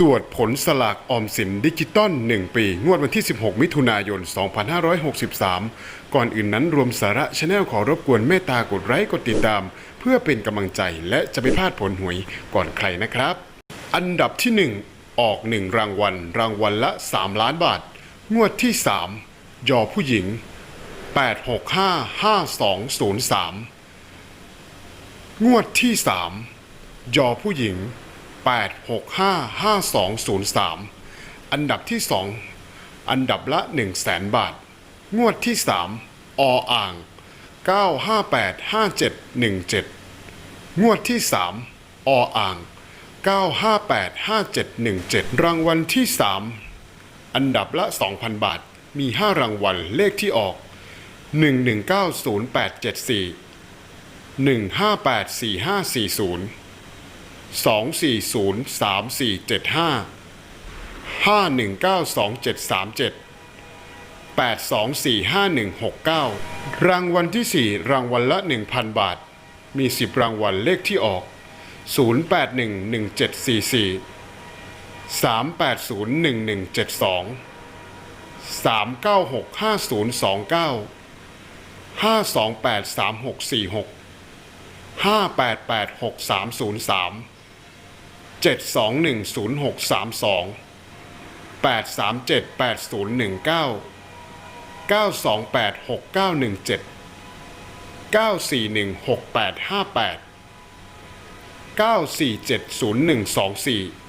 ตรวจผลสลากออมสินดิจิตอล 1 ปี งวดวันที่ 16 มิถุนายน 2563 ก่อนอื่นนั้นรวมสาระชาแนลขอรบกวนเมตตากดไลค์กดติดตาม เพื่อเป็นกำลังใจและจะไม่พลาดผลหวยก่อนใครนะครับ อันดับที่ 1 ออก 1 รางวัล รางวัลละ 3 ล้านบาท งวดที่ 3 ยอผู้หญิง 8655203 งวดที่ 3 ยอผู้หญิง 8655203 อันดับที่ 2 อันดับละ 1 0 0 0 0แสนบาท งวดที่ 3 ออ่าง 9585717 งวดที่ 3 ออ่าง 9585717 รางวัลที่ 3 อันดับละ 2,000 บาท มี 5 รางวัลเลขที่ออก 1190874 1584540 สองสี่ศูนย์สามสี่เจ็ดห้าห้าหนึ่งเก้าสองเจ็ดสามเจ็ดแปดสองสี่ห้าหนึ่งหกเก้ารางวัลที่สี่รางวัลละหนึ่งพันบาท มีสิบรางวัลเลขที่ออกศูนย์แป 7210632 8378019 9286917 9416858 9470124